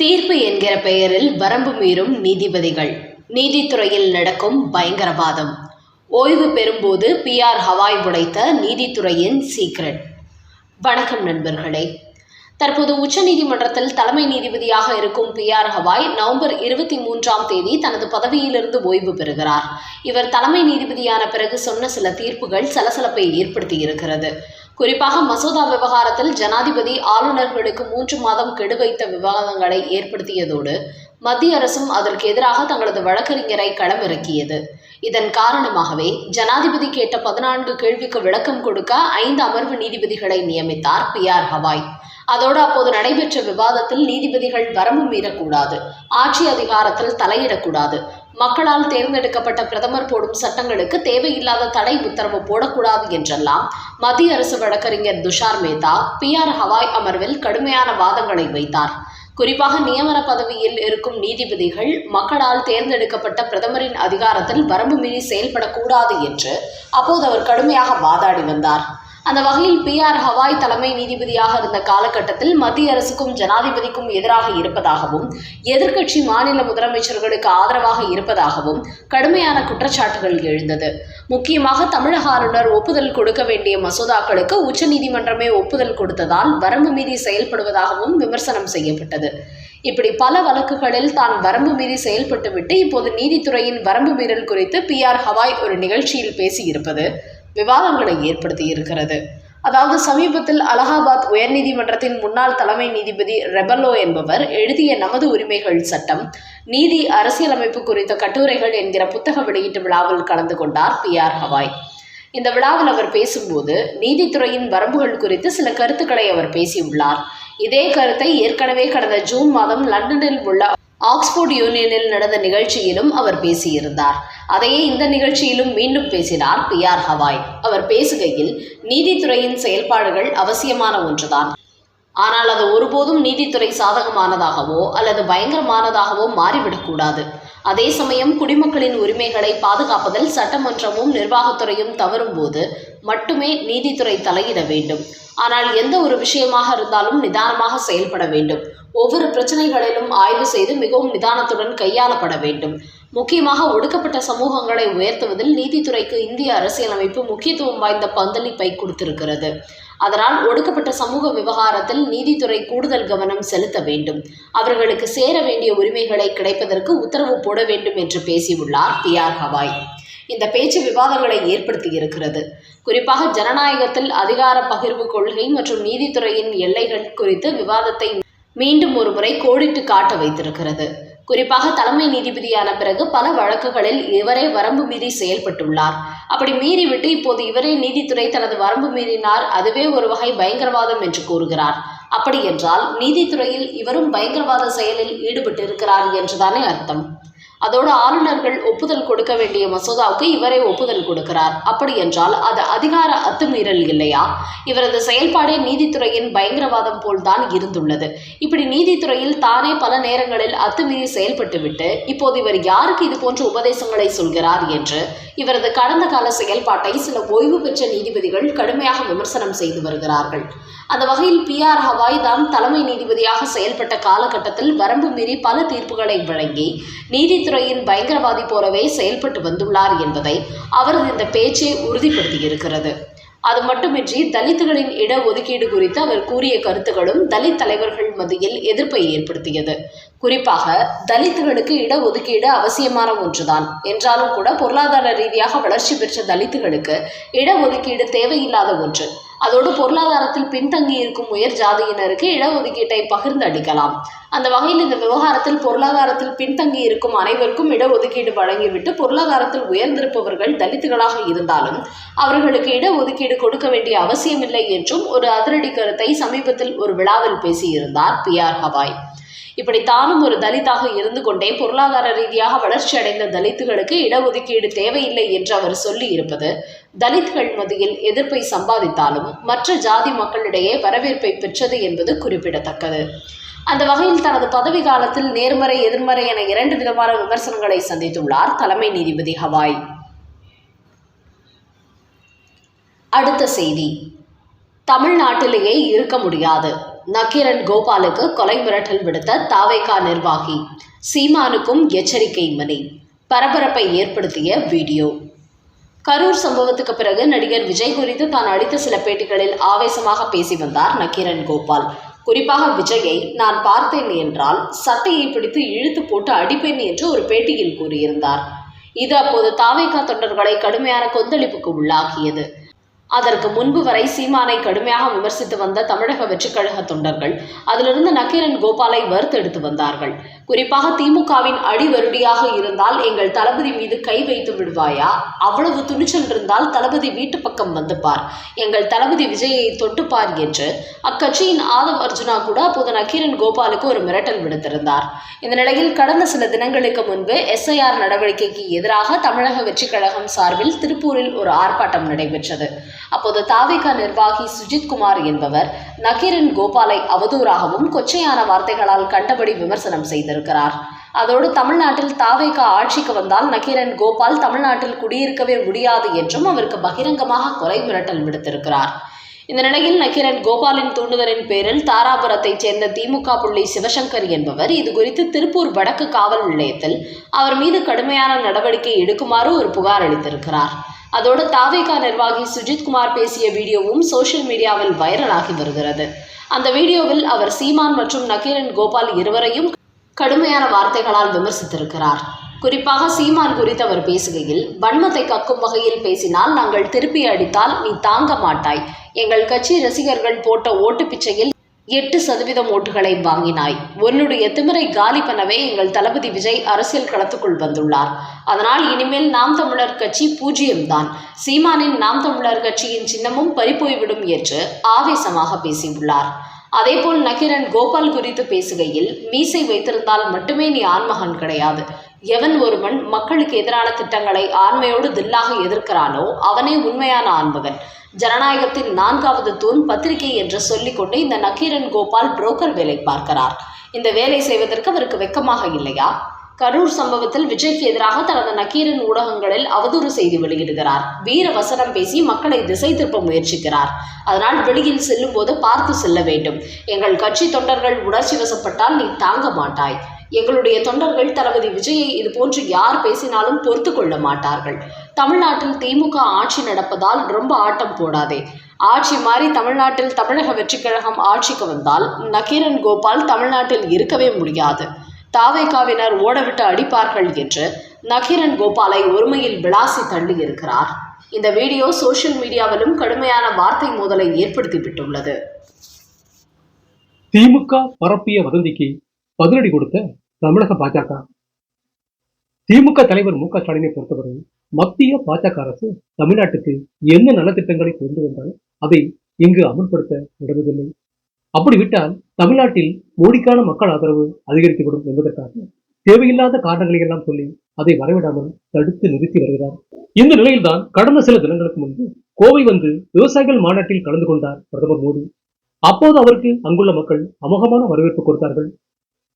தீர்ப்பு என்கிற பெயரில் வரம்பு மீறும் நீதிபதிகள். நீதித்துறையில் நடக்கும் பயங்கரவாதம். ஓய்வு பெறும்போது பிஆர் ஹவாய் உடைத்த நீதித்துறையின் சீக்ரெட். வணக்கம் நண்பர்களே. தற்போது உச்சநீதிமன்றத்தில் தலைமை நீதிபதியாக இருக்கும் பி ஆர் ஹவாய் நவம்பர் இருபத்தி மூன்றாம் தேதி தனது பதவியிலிருந்து ஓய்வு பெறுகிறார். இவர் தலைமை நீதிபதியான பிறகு சொன்ன சில தீர்ப்புகள் சலசலப்பை ஏற்படுத்தியிருக்கிறது குறிப்பாக மசோதா விவகாரத்தில் ஜனாதிபதி ஆளுநர்களுக்கு மூன்று மாதம் கெடு வைத்த விவாதங்களை ஏற்படுத்தியதோடு மத்திய அரசும் அதற்கு எதிராக தங்களது வழக்கறிஞரை களமிறக்கியது. இதன் காரணமாகவே ஜனாதிபதி கேட்ட பதினான்கு கேள்விக்கு விளக்கம் கொடுக்க ஐந்து அமர்வு நீதிபதிகளை நியமித்தார் பி ஆர் ஹவாய். அதோடு அப்போது நடைபெற்ற விவாதத்தில் நீதிபதிகள் வரம்பு மீறக்கூடாது ஆட்சி அதிகாரத்தில் தலையிடக்கூடாது. மக்களால் தேர்ந்தெடுக்கப்பட்ட பிரதமர் போடும் சட்டங்களுக்கு தேவையில்லாத தடை உத்தரவு போடக்கூடாது என்றெல்லாம் மத்திய அரசு வழக்கறிஞர் துஷார் மேத்தா பி ஆர் ஹவாய் அமர்வில் கடுமையான வாதங்களை வைத்தார். குறிப்பாக நியமன பதவியில் இருக்கும் நீதிபதிகள் மக்களால் தேர்ந்தெடுக்கப்பட்ட பிரதமரின் அதிகாரத்தில் வரம்பு மீறி செயல்படக்கூடாது என்று அப்போது அவர் கடுமையாக வாதாடி வந்தார். அந்த வகையில் பி ஆர் ஹவாய் தலைமை நீதிபதியாக இருந்த காலகட்டத்தில் மத்திய அரசுக்கும் ஜனாதிபதிக்கும் எதிராக இருப்பதாகவும் எதிர்க்கட்சி மாநில முதலமைச்சர்களுக்கு ஆதரவாக இருப்பதாகவும் கடுமையான குற்றச்சாட்டுகள் எழுந்தது. முக்கியமாக தமிழக ஆளுநர் ஒப்புதல் கொடுக்க வேண்டிய மசோதாக்களுக்கு உச்சநீதிமன்றமே ஒப்புதல் கொடுத்ததால் வரம்பு மீறி செயல்படுவதாகவும் விமர்சனம் செய்யப்பட்டது. இப்படி பல வழக்குகளில் தான் வரம்பு மீறி செயல்பட்டுவிட்டு இப்போது நீதித்துறையின் வரம்பு மீறல் குறித்து பி ஆர் ஹவாய் ஒரு நிகழ்ச்சியில் பேசியிருப்பது விவாதங்களை ஏற்படுத்தி இருக்கிறது. அதாவது சமீபத்தில் அலகாபாத் உயர்நீதிமன்றத்தின் முன்னாள் தலைமை நீதிபதி ரெபல்லோ என்பவர் எழுதிய நமது உரிமைகள் சட்டம் நீதி அரசியலமைப்பு குறித்த கட்டுரைகள் என்கிற புத்தக வெளியீட்டு விழாவில் கலந்து கொண்டார் பி ஆர் ஹவாய். இந்த விழாவில் அவர் பேசும்போது நீதித்துறையின் வரம்புகள் குறித்து சில கருத்துக்களை அவர் பேசியுள்ளார். இதே கருத்தை ஏற்கனவே கடந்த ஜூன் மாதம் லண்டனில் உள்ள ஆக்ஸ்போர்ட் யூனியனில் நடந்த நிகழ்ச்சியிலும் அவர் பேசியிருந்தார். அதையே இந்த நிகழ்ச்சியிலும் மீண்டும் பேசினார் பி ஆர் ஹவாய். அவர் பேசுகையில் நீதித்துறையின் செயல்பாடுகள் அவசியமான ஒன்றுதான். ஆனால் அது ஒருபோதும் நீதித்துறை சாதகமானதாகவோ அல்லது பயங்கரமானதாகவோ மாறிவிடக்கூடாது. அதே சமயம் குடிமக்களின் உரிமைகளை பாதுகாப்பதில் சட்டமன்றமும் நிர்வாகத்துறையும் தவறும் போது மட்டுமே நீதித்துறை தலையிட வேண்டும். ஆனால் எந்த ஒரு விஷயமாக இருந்தாலும் நிதானமாக செயல்பட வேண்டும். ஒவ்வொரு பிரச்சனைகளிலும் ஆய்வு செய்து மிகவும் நிதானத்துடன் கையாளப்பட வேண்டும். முக்கியமாக ஒடுக்கப்பட்ட சமூகங்களை உயர்த்துவதில் நீதித்துறைக்கு இந்திய அரசியலமைப்பு முக்கியத்துவம் வாய்ந்த பங்களிப்பை கொடுத்திருக்கிறது. அதனால் ஒடுக்கப்பட்ட சமூக விவகாரத்தில் நீதித்துறை கூடுதல் கவனம் செலுத்த வேண்டும். அவர்களுக்கு சேர வேண்டிய உரிமைகளை கிடைப்பதற்கு உத்தரவு போட வேண்டும் என்று பேசியுள்ளார் பி. ஆர். ஹவாய். இந்த பேச்சு விவாதங்களை ஏற்படுத்தி இருக்கிறது. குறிப்பாக ஜனநாயகத்தில் அதிகார பகிர்வு கொள்கை மற்றும் நீதித்துறையின் எல்லைகள் குறித்து விவாதத்தை மீண்டும் ஒரு முறை கோடிட்டு காட்ட வைத்திருக்கிறது. குறிப்பாக தலைமை நீதிபதியான பிறகு பல வழக்குகளில் இவரே வரம்பு மீறி செயல்பட்டுள்ளார். அப்படி மீறிவிட்டு இப்போது இவரே நீதித்துறை தனது வரம்பு மீறினார். அதுவே ஒரு வகை பயங்கரவாதம் என்று கூறுகிறார். அப்படி என்றால் நீதித்துறையில் இவரும் பயங்கரவாத செயலில் ஈடுபட்டிருக்கிறார் என்றுதானே அர்த்தம். அதோடு ஆளுநர்கள் ஒப்புதல் கொடுக்க வேண்டிய மசோதாவுக்கு இவரே ஒப்புதல் கொடுக்கிறார். அப்படி என்றால் அது அதிகார அத்துமீறல் இல்லையா? இவரது செயல்பாடே நீதித்துறையின் பயங்கரவாதம் போல்தான் இருந்துள்ளது. இப்படி நீதித்துறையில் தானே பல நேரங்களில் அத்துமீறி செயல்பட்டுவிட்டு இப்போது இவர் யாருக்கு இது போன்ற உபதேசங்களை சொல்கிறார் என்று இவரது கடந்த கால செயல்பாட்டை சில ஓய்வு பெற்ற நீதிபதிகள் கடுமையாக விமர்சனம் செய்து வருகிறார்கள். அந்த வகையில் பி ஆர் ஹவாய் தான் தலைமை நீதிபதியாக செயல்பட்ட காலகட்டத்தில் வரம்பு மீறி பல தீர்ப்புகளை வழங்கி நீதி நீதித்துறையின் பயங்கரவாதி போலவே செயல்பட்டு வந்துள்ளார் என்பதை அவரது இந்த பேச்சே உறுதிப்படுத்தியிருக்கிறது. அது மட்டுமின்றி தலித்துகளின் இட ஒதுக்கீடு குறித்து அவர் கூறிய கருத்துகளும் தலித் தலைவர்கள் மத்தியில் எதிர்ப்பை ஏற்படுத்தியது. குறிப்பாக தலித்துகளுக்கு இட ஒதுக்கீடு அவசியமான ஒன்றுதான். என்றாலும் கூட பொருளாதார ரீதியாக வளர்ச்சி பெற்ற தலித்துகளுக்கு இட ஒதுக்கீடு தேவையில்லாத ஒன்று. அதோடு பொருளாதாரத்தில் பின்தங்கி இருக்கும் உயர் ஜாதியினருக்கு இடஒதுக்கீட்டை பகிர்ந்து அளிக்கலாம். அந்த வகையில் இந்த விவகாரத்தில் பொருளாதாரத்தில் பின்தங்கி இருக்கும் அனைவருக்கும் இடஒதுக்கீடு வழங்கிவிட்டு பொருளாதாரத்தில் உயர்ந்திருப்பவர்கள் தலித்துகளாக இருந்தாலும் அவர்களுக்கு இடஒதுக்கீடு கொடுக்க வேண்டிய அவசியமில்லை என்றும் ஒரு அதிரடி கருத்தை சமீபத்தில் ஒரு விழாவில் பேசியிருந்தார் பி ஆர் ஹவாய் இப்படி தானும் ஒரு தலித்தாக இருந்து கொண்டே பொருளாதார ரீதியாக வளர்ச்சி அடைந்த தலித்துகளுக்கு இடஒதுக்கீடு தேவையில்லை என்று அவர் சொல்லி இருப்பது தலித்கள் மத்தியில் எதிர்ப்பை சம்பாதித்தாலும் மற்ற ஜாதி மக்களிடையே வரவேற்பை பெற்றது என்பது குறிப்பிடத்தக்கது. அந்த வகையில் தனது பதவி காலத்தில் நேர்மறை எதிர்மறை என இரண்டு விதமான விமர்சனங்களை சந்தித்துள்ளார் தலைமை நீதிபதி ஹவாய். அடுத்த செய்தி தமிழ்நாட்டிலேயே இருக்க முடியாது. நக்கீரன் கோபாலுக்கு கொலை மிரட்டல் விடுத்த தாவேகா நிர்வாகி. சீமானுக்கும் எச்சரிக்கை மணி பரபரப்பை ஏற்படுத்திய வீடியோ. கரூர் சம்பவத்துக்கு பிறகு நடிகர் விஜய் குறித்து தான் அளித்த சில பேட்டிகளில் ஆவேசமாக பேசி வந்தார் நக்கீரன் கோபால். குறிப்பாக விஜயை நான் பார்த்தேன் என்றால் சட்டையை பிடித்து இழுத்து போட்டு அடிப்பேன் என்று ஒரு பேட்டியில் கூறியிருந்தார். இது அப்போது தாவேகா தொண்டர்களை கடுமையான கொந்தளிப்புக்கு உள்ளாக்கியது. அதற்கு முன்பு வரை சீமானை கடுமையாக விமர்சித்து வந்த தமிழக வெற்றிக்கழக தொண்டர்கள் அதிலிருந்து நக்கீரன் கோபாலை வறுத்தெடுத்து வந்தார்கள். குறிப்பாக திமுகவின் அடிவருடியாக இருந்தால் எங்கள் தளபதி மீது கை வைத்து விடுவாயா? அவ்வளவு துணிச்சல் இருந்தால் தளபதி வீட்டு பக்கம் வந்து பார். எங்கள் தளபதி விஜயை தொட்டுப்பார் என்று அக்கட்சியின் ஆதவ் அர்ஜுனா கூட அப்போது நக்கீரன் கோபாலுக்கு ஒரு மிரட்டல் விடுத்திருந்தார். இந்த நிலையில் கடந்த சில தினங்களுக்கு முன்பு எஸ்ஐஆர் நடவடிக்கைக்கு எதிராக தமிழக வெற்றிக் கழகம் சார்பில் திருப்பூரில் ஒரு ஆர்ப்பாட்டம் நடைபெற்றது. அப்போது தாவேகா நிர்வாகி சுஜித் குமார் என்பவர் நக்கீரன் கோபாலை அவதூறாகவும் கொச்சையான வார்த்தைகளால் கண்டபடி விமர்சனம் செய்திருக்கிறார் அதோடு தமிழ்நாட்டில் தாவேகா ஆட்சிக்கு வந்தால் நக்கீரன் கோபால் தமிழ்நாட்டில் குடியிருக்கவே முடியாது என்றும் அவருக்கு பகிரங்கமாக கொலை மிரட்டல் விடுத்திருக்கிறார். இந்த நிலையில் நக்கீரன் கோபாலின் தூண்டுதலின் பேரில் தாராபுரத்தைச் சேர்ந்த திமுக புள்ளி சிவசங்கர் என்பவர் இது குறித்து திருப்பூர் வடக்கு காவல் நிலையத்தில் அவர் மீது கடுமையான நடவடிக்கை எடுக்குமாறு ஒரு புகார் அளித்திருக்கிறார். அதோடு தாவேகா நிர்வாகி சுஜித்குமார் பேசிய வீடியோவும் சோசியல் மீடியாவில் வைரலாகி வருகிறது. அந்த வீடியோவில் அவர் சீமான் மற்றும் நக்கீரன் கோபால் இருவரையும் கடுமையான வார்த்தைகளால் விமர்சித்திருக்கிறார். குறிப்பாக சீமான் குறித்து அவர் பேசுகையில் வன்மத்தை கக்கும் வகையில் பேசினால் நாங்கள் திருப்பி அடித்தால் நீ தாங்க மாட்டாய். எங்கள் கட்சி ரசிகர்கள் போட்ட ஓட்டு பிச்சையில் எட்டு சதவீதம் ஓட்டுகளை வாங்கினாய். உன்னுடைய திமிரை காலி பண்ணவே எங்கள் தளபதி விஜய் அரசியல் களத்துக்குள் வந்துள்ளார். அதனால் இனிமேல் நாம் தமிழர் கட்சி பூஜ்ஜியம்தான். சீமானின் நாம் தமிழர் கட்சியின் சின்னமும் பறிப்போய்விடும் என்று ஆவேசமாக பேசியுள்ளார். அதேபோல் நக்கிரன் கோபால் குறித்து பேசுகையில் மீசை வைத்திருந்தால் மட்டுமே நீ ஆண்மகன் கிடையாது. எவன் ஒருவன் மக்களுக்கு எதிரான திட்டங்களை ஆண்மையோடு தில்லாக எதிர்க்கிறானோ அவனே உண்மையான ஆண்மகன். ஜனநாயகத்தின் நான்காவது தூண் பத்திரிகை என்று சொல்லிக்கொண்டு இந்த நக்கீரன் கோபால் புரோக்கர் வேலை பார்க்கிறார். இந்த வேலை செய்வதற்கு அவருக்கு வெக்கமாக இல்லையா? கரூர் சம்பவத்தில் விஜய்க்கு எதிராக தனது நக்கீரன் ஊடகங்களில் அவதூறு செய்தி வெளியிடுகிறார். வீர வசனம் பேசி மக்களை திசை திருப்ப முயற்சிக்கிறார். அதனால் வெளியில் செல்லும் போது பார்த்து செல்ல வேண்டும். எங்கள் கட்சி தொண்டர்கள் உணர்ச்சி வசப்பட்டால் நீ தாங்க மாட்டாய். எங்களுடைய தொண்டர்கள் தளபதி விஜயை இது போன்று யார் பேசினாலும் பொறுத்து கொள்ள மாட்டார்கள். தமிழ்நாட்டில் திமுக ஆட்சி நடப்பதால் ரொம்ப ஆட்டம் போடாதே. ஆட்சி மாறி தமிழ்நாட்டில் தமிழக வெற்றிக் கழகம் ஆட்சிக்கு வந்தால் நக்கீரன் கோபால் தமிழ்நாட்டில் இருக்கவே முடியாது. தாவைக்காவினர் ஓடவிட்டு அடிப்பார்கள் என்று நகிரன் கோபாலை ஒருமையில் விளாசி தள்ளியிருக்கிறார். இந்த வீடியோ சோசியல் மீடியாவிலும் கடுமையான வார்த்தை மோதலை ஏற்படுத்திவிட்டுள்ளது. திமுக பரப்பிய வதந்திக்கு பதிலடி கொடுத்த தமிழக பாஜக. திமுக தலைவர் மு க ஸ்டாலினை பொறுத்தவரை மத்திய பாஜக அரசு தமிழ்நாட்டுக்கு என்ன நலத்திட்டங்களை கொண்டு வந்தாலும் அதை இங்கு அமல்படுத்த விடுவதில்லை அப்படி விட்டால் தமிழ்நாட்டில் மோடிக்கான மக்கள் ஆதரவு அதிகரித்துவிடும் என்பதற்காக தேவையில்லாத காரணங்களை எல்லாம் சொல்லி அதை வரவிடாமல் தடுத்து நிறுத்தி வருகிறார். இந்த நிலையில்தான் கடந்த சில தினங்களுக்கு முன்பு கோவை வந்து விவசாயிகள் மாநாட்டில் கலந்து கொண்டார் பிரதமர் மோடி. அப்போது அவருக்கு அங்குள்ள மக்கள் அமோகமான வரவேற்பு கொடுத்தார்கள்.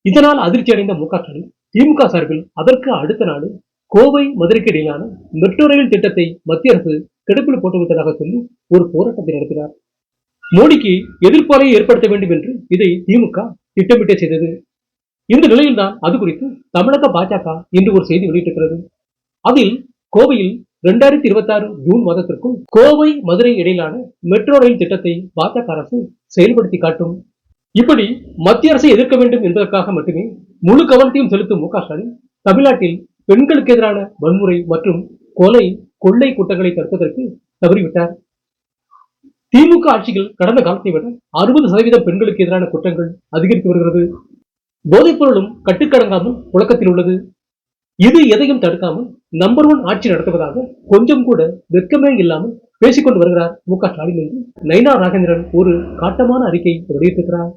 இதனால் அதிர்ச்சி அடைந்த மு க ஸ்டாலின் திமுக சார்பில் அதற்கு அடுத்த நாடு கோவை மதுரைக்கு இடையிலான மெட்ரோ ரயில் திட்டத்தை மத்திய அரசு கெடுப்பில் போட்டுவிட்டதாக சொல்லி ஒரு போராட்டத்தை நடத்தினார். மோடிக்கு எதிர்ப்பாரை ஏற்படுத்த வேண்டும் என்று இதை திமுக திட்டமிட்டே செய்தது. இந்த நிலையில்தான் அது குறித்து தமிழக பாஜக இன்று ஒரு செய்தி வெளியிட்டிருக்கிறது. அதில் கோவையில் இரண்டாயிரத்தி இருபத்தி ஆறு ஜூன் மாதத்திற்கும் கோவை மதுரை இடையிலான மெட்ரோ ரயில் திட்டத்தை பாஜக அரசு செயல்படுத்தி காட்டும். இப்படி மத்திய அரசை எதிர்க்க வேண்டும் என்பதற்காக மட்டுமே முழு கவனத்தையும் செலுத்தும் மு க ஸ்டாலின் தமிழ்நாட்டில் பெண்களுக்கு எதிரான வன்முறை மற்றும் கொலை கொள்ளை குற்றங்களை தடுப்பதற்கு தவறிவிட்டார். திமுக ஆட்சிகள் கடந்த காலத்தை விட அறுபது சதவீதம் பெண்களுக்கு எதிரான குற்றங்கள் அதிகரித்து வருகிறது. போதைப் பொருளும் கட்டுக்கடங்காமல் புழக்கத்தில் உள்ளது. இது எதையும் தடுக்காமல் நம்பர் ஒன் ஆட்சி நடத்துவதாக கொஞ்சம் கூட வெட்கமே இல்லாமல் பேசிக்கொண்டு வருகிறார் மு க ஸ்டாலின் என்று நைனா ராகேந்திரன் ஒரு காட்டமான அறிக்கை வெளியிட்டிருக்கிறார்.